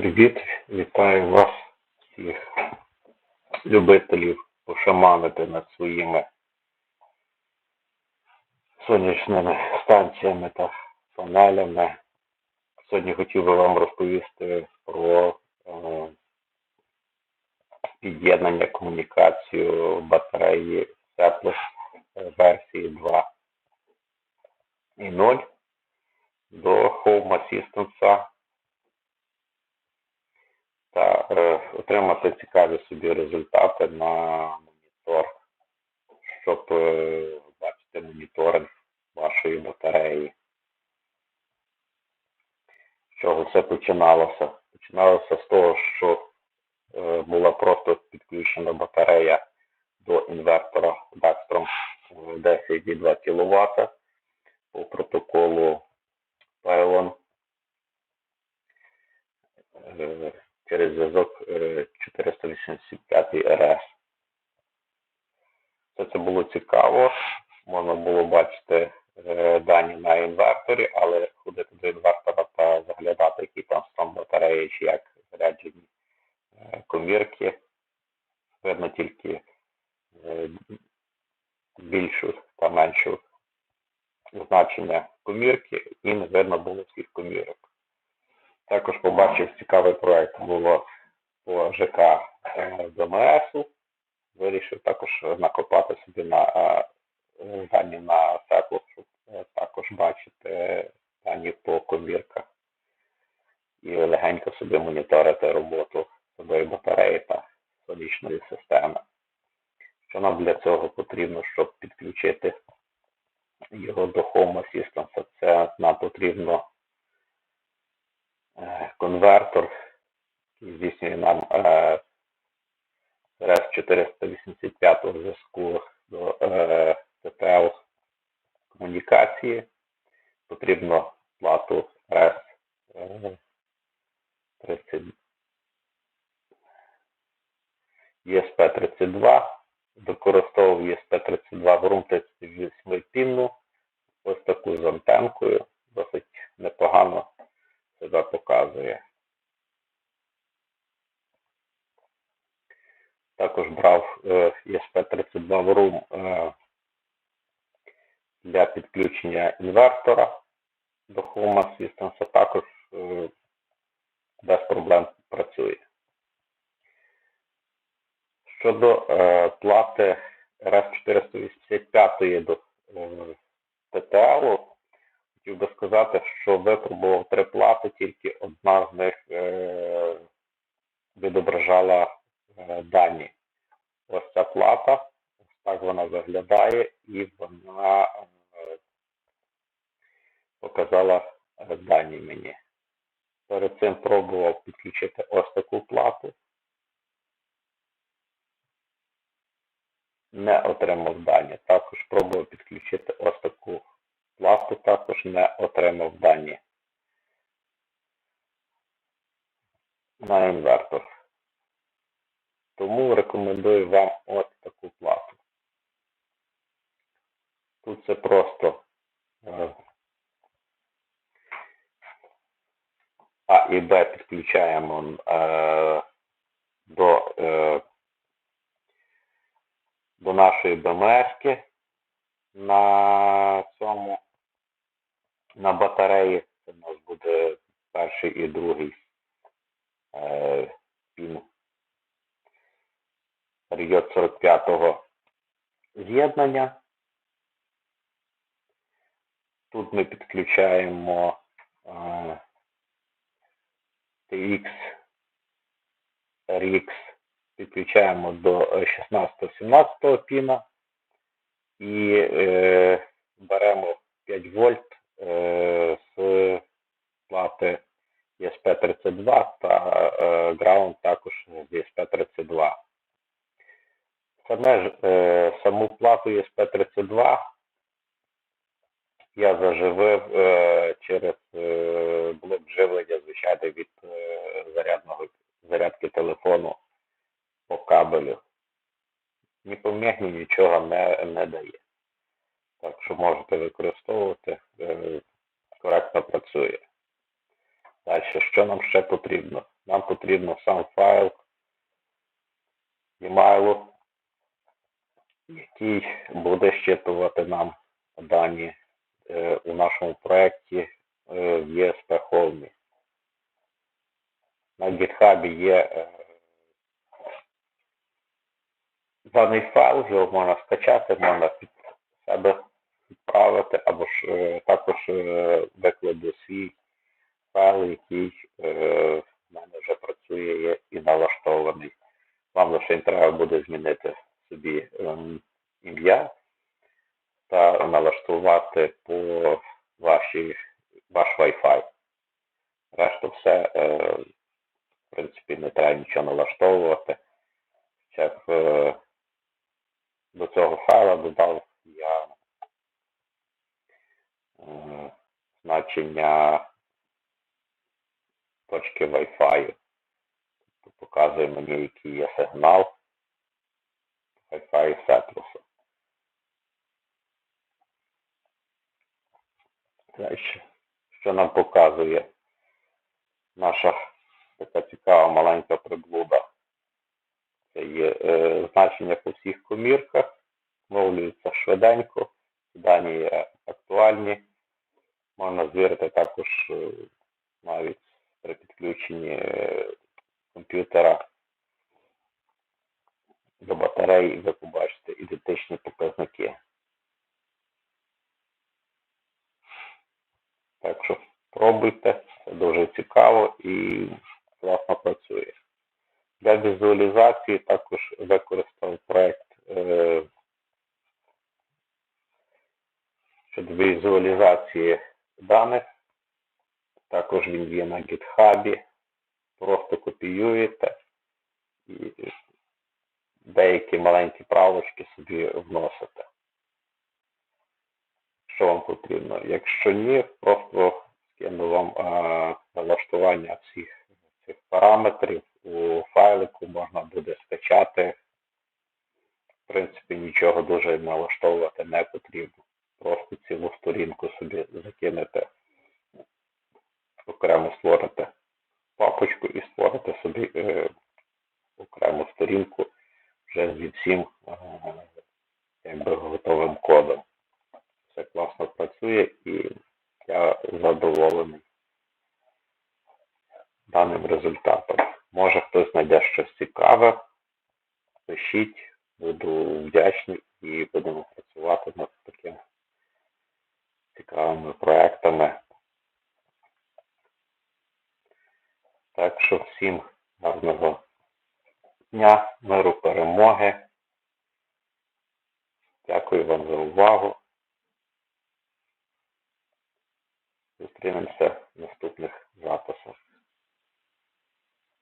Привіт, вітаю вас, всіх любителів пошаманити над своїми сонячними станціями та панелями. Сьогодні хотів би вам розповісти про е, під'єднання комунікацію батареї Теплих версії 2 і 0 до Home Assistant та е, отримати цікаві собі результати на монітор, щоб е, бачити моніторинг вашої батареї. З чого все починалося? Починалося з того, що е, була просто підключена батарея до інвертора Dextrom 10,2 кВт по протоколу Pylon е, через зв'язок 485 РС. Все це було цікаво. Можна було бачити дані на інверторі, але ходити до інвертора та заглядати, який там стан батареї, чи як заряджені комірки. Видно тільки більшу та меншу значення комірки і не видно було всіх комірок. Також побачив цікавий проект було по ЖК ДМС. Вирішив також накопати собі на е, дані на тепло, щоб е, також бачити дані по комірках і легенько собі моніторити роботу своєї батареї та сонячної системи. Що нам для цього потрібно, щоб підключити його до Home Assistant? Це нам потрібно Е, конвертор, який здійснює нам е, RES 485 зв'язку до ТТЛ е, комунікації. Потрібно плату RES 30 ESP32. Використовував ESP32 Грум 38 пінну. Ось таку з антенкою. Досить непогано себе показує. Також брав ESP32 Room е, для підключення інвертора до Home Assistant, також е, без проблем працює. Щодо е, плати RS485 до ТТЛ, хотів би сказати, що випробував три плати, тільки одна з них е, відображала е, дані. Ось ця плата, ось так вона виглядає, і вона е, показала е, дані мені. Перед цим пробував підключити ось таку плату. Не отримав дані. Також пробував підключити ось таку пласту також не отримав дані на інвертор. Тому рекомендую вам ось таку плату. Тут це просто е, А і Б підключаємо е, до е, до нашої БМС на цьому на батареї. Це у нас буде перший і другий е, пін період 45-го з'єднання. Тут ми підключаємо е, TX RX, підключаємо до 16-17 піна і е, беремо 5 вольт з плати ESP32 та е, Ground також з ESP32. Саме, е, саму плату ESP32 я заживив через блок живлення, звичайно, від зарядного зарядки телефону по кабелю. Ні помігні нічого не, не дає. Що можете використовувати, е, коректно працює. Далі, що нам ще потрібно? Нам потрібно сам файл email, який буде щитувати нам дані е, у нашому проєкті в ESP Home. На GitHub є е, даний файл, його можна скачати, можна під себе відправити, або ж е, також е, викладу свій файл, який е, в мене вже працює і налаштований. Вам лише треба буде змінити собі ем, ім'я та налаштувати по вашій, ваш Wi-Fi. Решту все, в принципі, не треба нічого налаштовувати. Ще до цього файла додав я значення точки Wi-Fi. Тобто показує мені, який є сигнал Wi-Fi сетлусу. Далі, що нам показує наша така цікава маленька приблуда. Це є е, значення по всіх комірках, вновлюється швиденько, дані актуальні. Можна звірити також е, навіть при підключенні е, комп'ютера до батареї, ви побачите ідентичні показники. Так що пробуйте, це дуже цікаво і класно працює. Для візуалізації також використав проєкт е, щодо візуалізації даних. Також він є на GitHub. Просто копіюєте і деякі маленькі правочки собі вносите. Що вам потрібно. Якщо ні, просто скину вам налаштування всіх цих параметрів у файлику можна буде скачати. В принципі, нічого дуже налаштовувати не потрібно. Просто цілу сторінку собі закинете, окремо створите папочку і створите собі е, окрему сторінку вже зі всім е, якби готовим кодом. Все класно працює і я задоволений даним результатом. Може хтось знайде щось цікаве, пишіть, буду вдячний і будемо працювати над такими цікавими проектами. Так що всім гарного дня, миру, перемоги. Дякую вам за увагу. Зустрінемося в наступних записах.